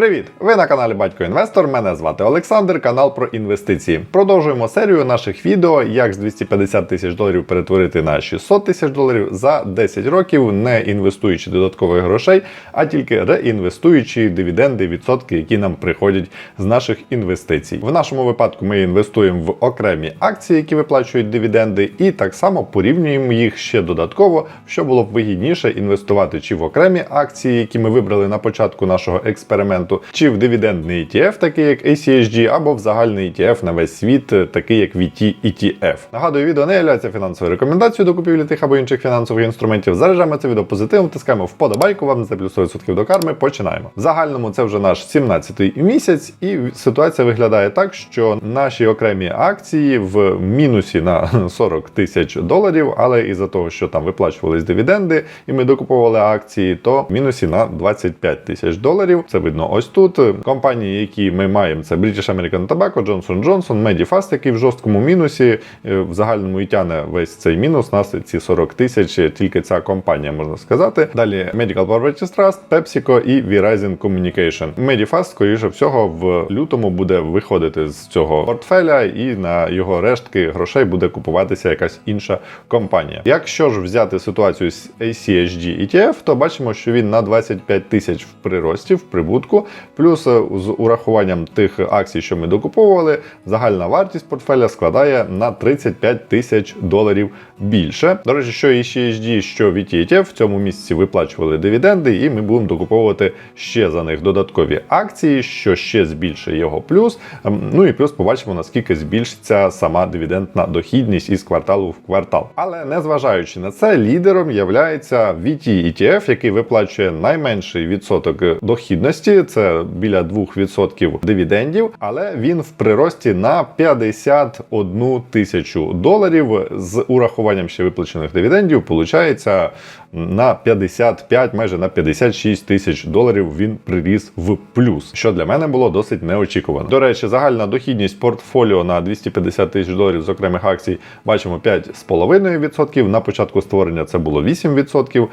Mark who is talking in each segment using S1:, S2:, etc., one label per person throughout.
S1: Привіт! Ви на каналі Батько Інвестор. Мене звати Олександр, канал про інвестиції. Продовжуємо серію наших відео, як з 250 тисяч доларів перетворити на 600 тисяч доларів за 10 років, не інвестуючи додаткових грошей, а тільки реінвестуючи дивіденди, відсотки, які нам приходять з наших інвестицій. В нашому випадку ми інвестуємо в окремі акції, які виплачують дивіденди, і так само порівнюємо їх ще додатково, що було б вигідніше інвестувати чи в окремі акції, які ми вибрали на початку нашого експерименту, чи в дивідендний ETF, такий як ACHG, або в загальний ETF на весь світ, такий як VT ETF. Нагадую, відео не є фінансовою рекомендацією до купівлі тих або інших фінансових інструментів. Заряджаємо це відео позитивом, тискаємо вподобайку вам за плюс 100% до карми. Починаємо. В загальному це вже наш 17-й місяць, і ситуація виглядає так, що наші окремі акції в мінусі на 40 тисяч доларів, але із-за того, що там виплачувались дивіденди, і ми докуповували акції, то в мінусі на 25 тисяч доларів. Це видно ось тут. Компанії, які ми маємо, це British American Tobacco, Johnson Johnson, Medifast, який в жорсткому мінусі. Е, В загальному і тяне весь цей мінус. Нас ці 40 тисяч, тільки ця компанія можна сказати. Далі Medical Properties Trust, PepsiCo і Verizon Communication. Medifast, скоріше всього, в лютому буде виходити з цього портфеля, і на його рештки грошей буде купуватися якась інша компанія. Якщо ж взяти ситуацію з ACHG ETF, то бачимо, що він на 25 тисяч в прирості, в прибутку, плюс е, з урахуванням тих акцій, що ми докуповували, загальна вартість портфеля складає на 35 тисяч доларів більше. До речі, що ACHG, що VT ETF в цьому місяці виплачували дивіденди, і ми будемо докуповувати ще за них додаткові акції, що ще збільшує його плюс. Ем, Ну і плюс побачимо, наскільки збільшиться сама дивідендна дохідність із кварталу в квартал. Але незважаючи на це, лідером є VT ETF, який виплачує найменший відсоток дохідності, це біля 2% дивідендів, але він в прирості на 51 тисячу доларів з урахуванням ще виплачених дивідендів. Получається на 55, майже на 56 тисяч доларів він приріс в плюс, що для мене було досить неочікувано. До речі, загальна дохідність портфоліо на 250 тисяч доларів з окремих акцій бачимо 5,5%. На початку створення це було 8%.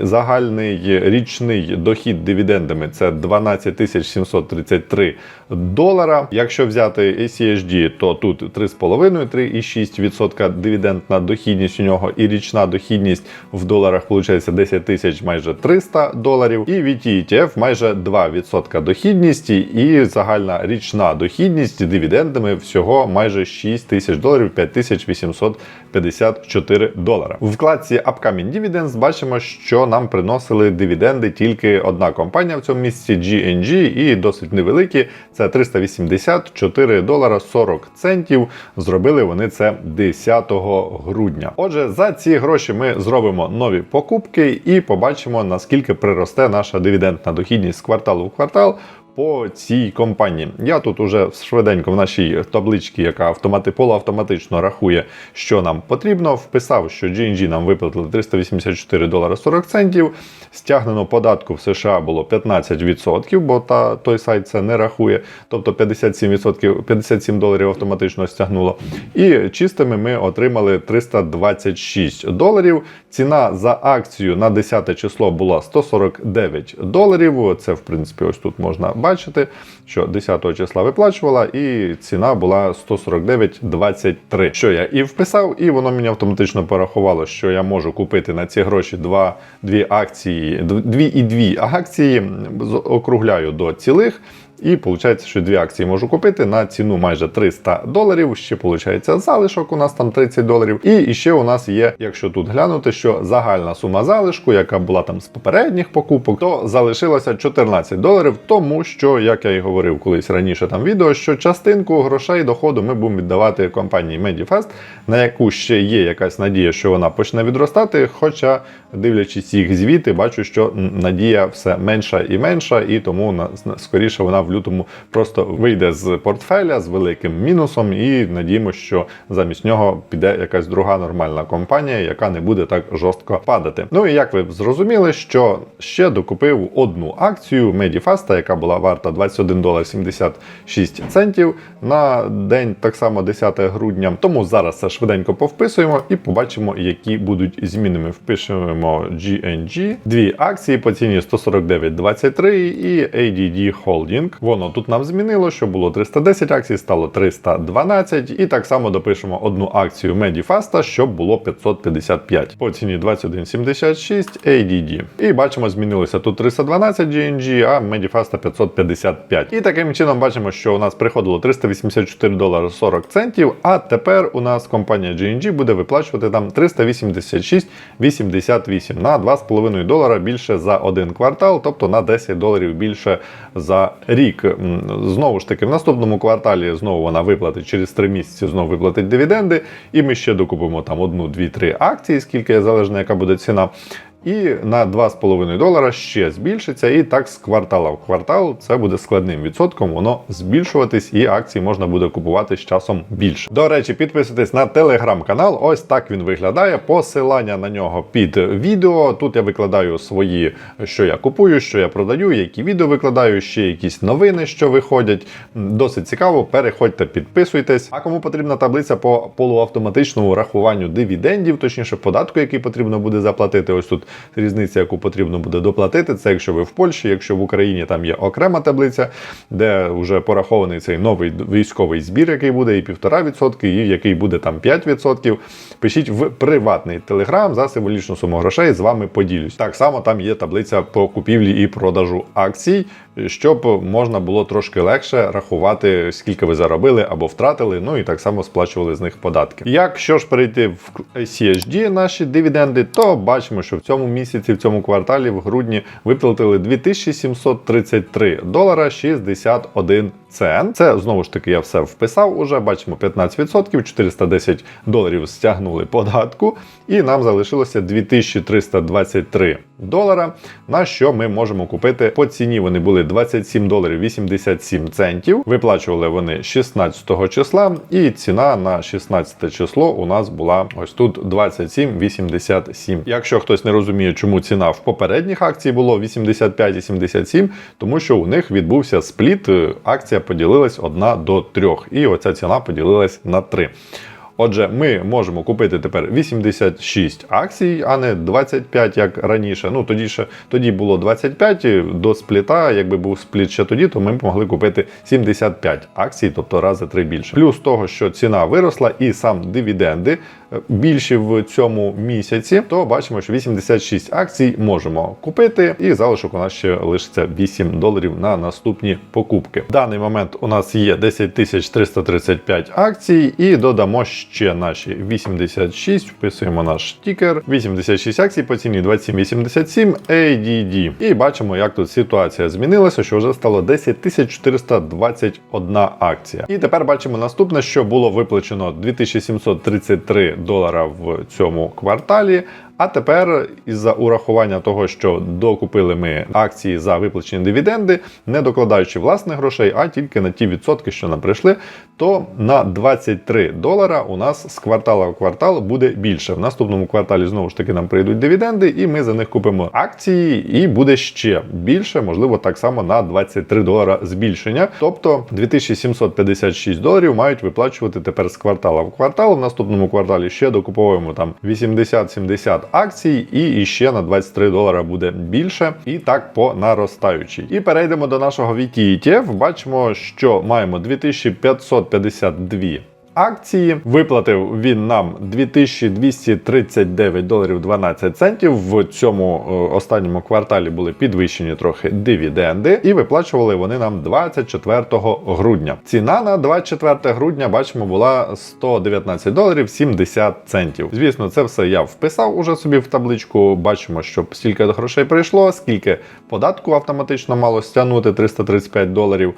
S1: Загальний річний дохід дивідендами це 12 тисяч 733 долара. Якщо взяти ACHD, то тут 3,5-3,6% дивідендна дохідність у нього і річна дохідність в доларах виходить 10 тисяч майже 300 доларів. І VT ETF майже 2% дохідності і загальна річна дохідність дивідендами всього майже 6 тисяч доларів, 5854 долара. В вкладці Upcoming Dividends бачимо, що нам приносили дивіденди тільки одна компанія в цьому місці GNG і досить невеликі. Це 384 долара 40 центів. Зробили вони це 10 грудня. Отже, за ці гроші ми зробимо нові покупки і побачимо, наскільки приросте наша дивідендна дохідність з кварталу в квартал. По цій компанії я тут уже швиденько в нашій табличці, яка автомати полуавтоматично рахує, що нам потрібно, вписав, що GNG нам виплатили 384 долари 40 центів. Стягнено податку в США було 15%, бо та той сайт це не рахує. Тобто 57%, 57 доларів автоматично стягнуло. І чистими ми отримали 326 доларів. Ціна за акцію на 10 число була 149 доларів. Це, в принципі, ось тут можна бачити, що 10 числа виплачувала, і ціна була 149,23. Що я і вписав, і воно мені автоматично порахувало, що я можу купити на ці гроші два, дві акції, дві і дві акції, округляю до цілих. І виходить, що дві акції можу купити на ціну майже 300 доларів. Ще виходить залишок, у нас там 30 доларів. І ще у нас є, якщо тут глянути, що загальна сума залишку, яка була там з попередніх покупок, то залишилося 14 доларів, тому що, як я і говорив колись раніше там відео, що частинку грошей доходу ми будемо віддавати компанії Medifast, на яку ще є якась надія, що вона почне відростати. Хоча, дивлячись їх звіти, бачу, що надія все менша і менша, і тому скоріше вона лютому просто вийде з портфеля з великим мінусом, і надіємо, що замість нього піде якась друга нормальна компанія, яка не буде так жорстко падати. Ну і як ви зрозуміли, що ще докупив одну акцію Medifast, яка була варта 21 долар 76 центів на день, так само 10 грудня. Тому зараз це швиденько повписуємо і побачимо, які будуть зміни. Ми впишемо GNG, дві акції по ціні 149.23 і ADD Holding. Воно тут нам змінило, що було 310 акцій, стало 312. І так само допишемо одну акцію Medifast, щоб було 555 по ціні 21.76 ADD. І бачимо, змінилося тут 312 GNG, а Medifast 555. І таким чином бачимо, що у нас приходило 384 долари 40 центів, а тепер у нас компанія GNG буде виплачувати там 386,88 на 2,5 долара більше за один квартал, тобто на 10 доларів більше за рік. М, Знову ж таки, в наступному кварталі знову вона виплатить через 3 місяці, знову виплатить дивіденди, і ми ще докупимо там одну, дві, три акції, скільки залежно, яка буде ціна. І на 2,5 долара ще збільшиться, і так з квартала в квартал це буде складним відсотком, воно збільшуватись, і акції можна буде купувати з часом більше. До речі, підписуйтесь на телеграм-канал. Ось так він виглядає. Посилання на нього під відео. Тут я викладаю свої, що я купую, що я продаю, які відео викладаю, ще якісь новини, що виходять. Досить цікаво. Переходьте, підписуйтесь. А кому потрібна таблиця по полуавтоматичному рахуванню дивідендів, точніше податку, який потрібно буде заплатити. Ось тут різниця, яку потрібно буде доплатити. Це якщо ви в Польщі, якщо в Україні там є окрема таблиця, де вже порахований цей новий військовий збір, який буде і 1,5%, і який буде там 5%. Пишіть в приватний телеграм за символічну суму грошей. З вами поділюсь. Так само там є таблиця по купівлі і продажу акцій, щоб можна було трошки легше рахувати, скільки ви заробили або втратили. Ну і так само сплачували з них податки. Якщо ж перейти в CHD наші дивіденди, то бачимо, що в цьому місяці, в цьому кварталі, в грудні виплатили 2733 долара 61 цент. Це знову ж таки я все вписав. Уже бачимо 15%, 410 доларів стягнули податку, і нам залишилося 2323 долара. На що ми можемо купити по ціні. Вони були 27 доларів 87 центів. Виплачували вони 16 числа, і ціна на 16 число у нас була ось тут 27,87. Якщо хтось не розуміє, чому ціна в попередніх акцій було 85,77, тому що у них відбувся спліт. Акція поділилась одна до трьох, і оця ціна поділилась на 3. Отже, ми можемо купити тепер 86 акцій, а не 25, як раніше. Ну тоді ще тоді було 25 до спліта. Якби був спліт ще тоді, то ми б могли купити 75 акцій, тобто рази 3 більше. Плюс того, що ціна виросла, і сам дивіденди більші в цьому місяці, то бачимо, що 86 акцій можемо купити, і залишок у нас ще лишиться 8 доларів на наступні покупки. В даний момент у нас є 10 335 акцій, і додамо ще наші 86, вписуємо наш тікер. 86 акцій по ціні 27,87 ADD. І бачимо, як тут ситуація змінилася, що вже стало 10 421 акція. І тепер бачимо наступне, що було виплачено 2733 долара в цьому кварталі. А тепер, із-за урахування того, що докупили ми акції за виплачені дивіденди, не докладаючи власних грошей, а тільки на ті відсотки, що нам прийшли, то на 23 долара у нас з квартала в квартал буде більше. В наступному кварталі знову ж таки нам прийдуть дивіденди, і ми за них купимо акції, і буде ще більше, можливо, так само на 23 долара збільшення. Тобто 2756 доларів мають виплачувати тепер з квартала в квартал. В наступному кварталі ще докуповуємо там 80-70 акцій, і ще на 23 долара буде більше, і так по наростаючій. І перейдемо до нашого VT ETF. Бачимо, що маємо 2552 акції. Виплатив він нам 2239 доларів 12 центів. В цьому е, останньому кварталі були підвищені трохи дивіденди, і виплачували вони нам 24 грудня. Ціна на 24 грудня бачимо була 119 доларів 70 центів. Звісно, це все я вписав уже собі в табличку. Бачимо, що стільки грошей прийшло, скільки податку автоматично мало стягнути 335 доларів.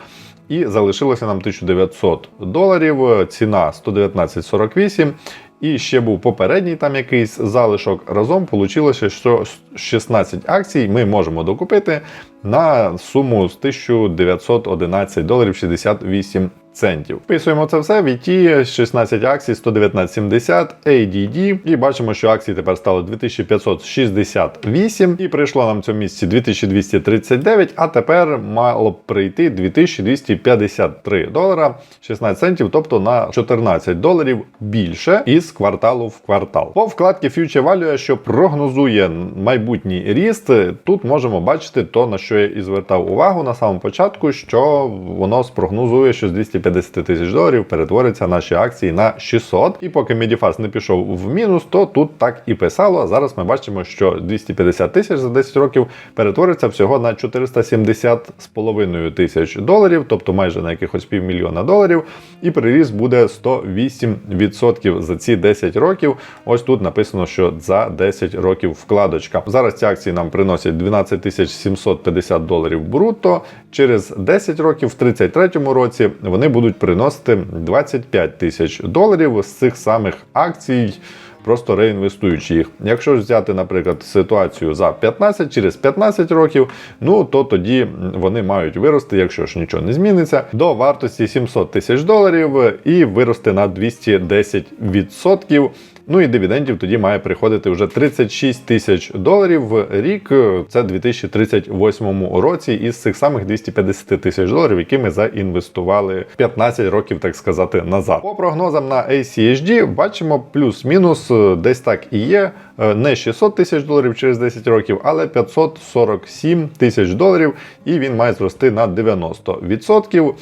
S1: І залишилося нам 1900 доларів, ціна 119,48. І ще був попередній там якийсь залишок. Разом вийшло, що 16 акцій ми можемо докупити на суму з 1911 доларів 68 центів. Вписуємо це все в ET 16 акцій 119.70 ADD і бачимо, що акції тепер стало 2568 і прийшло нам в цьому місці 2239, а тепер мало б прийти 2253 долара 16 центів, тобто на 14 доларів більше із кварталу в квартал. По вкладці Future Value, що прогнозує майбутній ріст, тут можемо бачити то, на що я і звертав увагу на самому початку, що воно спрогнозує, що з 250 тисяч доларів перетвориться наші акції на 600. І поки Medifast не пішов в мінус, то тут так і писало. А зараз ми бачимо, що 250 тисяч за 10 років перетвориться всього на 470 з половиною тисяч доларів, тобто майже на якихось півмільйона доларів. І приріст буде 108% за ці 10 років. Ось тут написано, що за 10 років вкладочка. Зараз ці акції нам приносять 12 тисяч 750 доларів брутто. Через 10 років, в 33-му році, вони будуть приносити 25 тисяч доларів з цих самих акцій. Просто реінвестуючи їх. Якщо взяти, наприклад, ситуацію за 15 через 15 років, ну то тоді вони мають вирости, якщо ж нічого не зміниться, до вартості 700 тисяч доларів і вирости на 210%. Ну і дивідендів тоді має приходити вже 36 тисяч доларів в рік. Це 2038 році із цих самих 250 тисяч доларів, які ми заінвестували 15 років, так сказати, назад. По прогнозам на ACHD бачимо плюс-мінус е, десь так і є. Е, Не 600 тисяч доларів через 10 років, але 547 тисяч доларів, і він має зрости на 90%.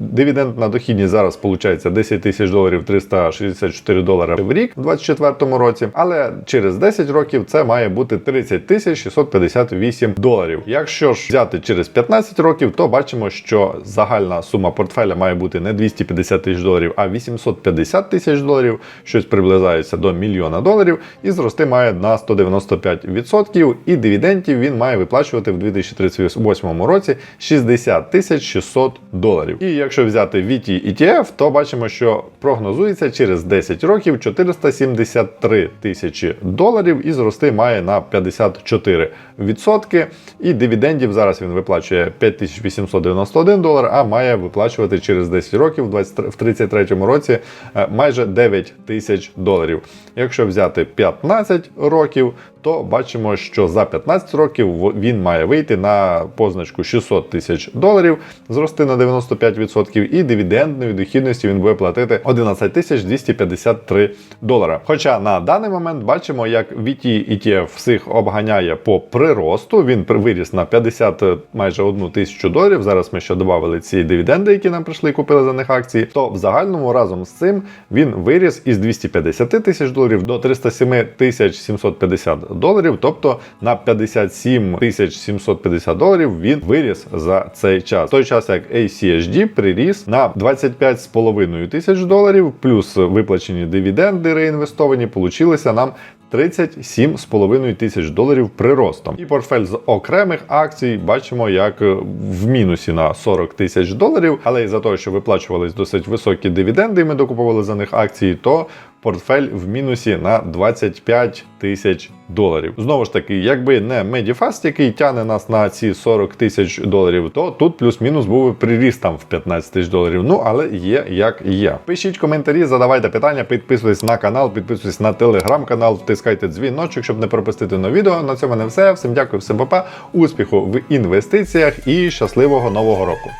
S1: Дивідендна дохідність зараз виходить 10 тисяч доларів 364 долари в рік у 2024 році. Але через 10 років це має бути 30 тисяч 658 доларів. Якщо ж взяти через 15 років, то бачимо, що загальна сума портфеля має бути не 250 тисяч доларів, а 850 тисяч доларів, щось приближається до мільйона доларів, і зрости має на 195%. І дивідендів він має виплачувати в 2038 році 60 тисяч 600 доларів. І якщо взяти VT ETF, то бачимо, що прогнозується через 10 років 473 тисячі доларів і зрости має на 54%. І дивідендів зараз він виплачує 5891 долар, а має виплачувати через 10 років в 23 в 33 році е, майже 9 тисяч доларів. Якщо взяти 15 років, то бачимо, що за 15 років він має вийти на позначку 600 тисяч доларів, зрости на 95%, і дивідендної дохідності він буде платити 11 тисяч 253 долара. Хоча на даний момент бачимо, як VT ETF всіх обганяє по приросту. Він виріс на 50 е, майже 1 тисячу доларів. Зараз ми ще додали ці дивіденди, які нам прийшли і купили за них акції. То в загальному разом з цим він виріс із 250 тисяч доларів до 307 тисяч 750 доларів, тобто на 57 тисяч 750 доларів він виріс за цей час. В той час як ACHD приріс на 25,5 тисяч доларів, плюс виплачені дивіденди реінвестовані, получилися нам 37,5 тисяч доларів приростом. І портфель з окремих акцій бачимо, як е, в мінусі на 40 тисяч доларів, але і за те, що виплачувались досить високі дивіденди, і ми докуповували за них акції, то портфель в мінусі на 25 тисяч доларів. Знову ж таки, якби не Medifast, який тягне нас на ці 40 тисяч доларів, то тут плюс-мінус був приріст там в 15 тисяч доларів. Ну але є як є. Пишіть коментарі, задавайте питання, підписуйтесь на канал, підписуйтесь на телеграм-канал, втискайте дзвіночок, щоб не пропустити нове відео. На цьому не все. Всім дякую, всім папа, успіху в інвестиціях і щасливого нового року.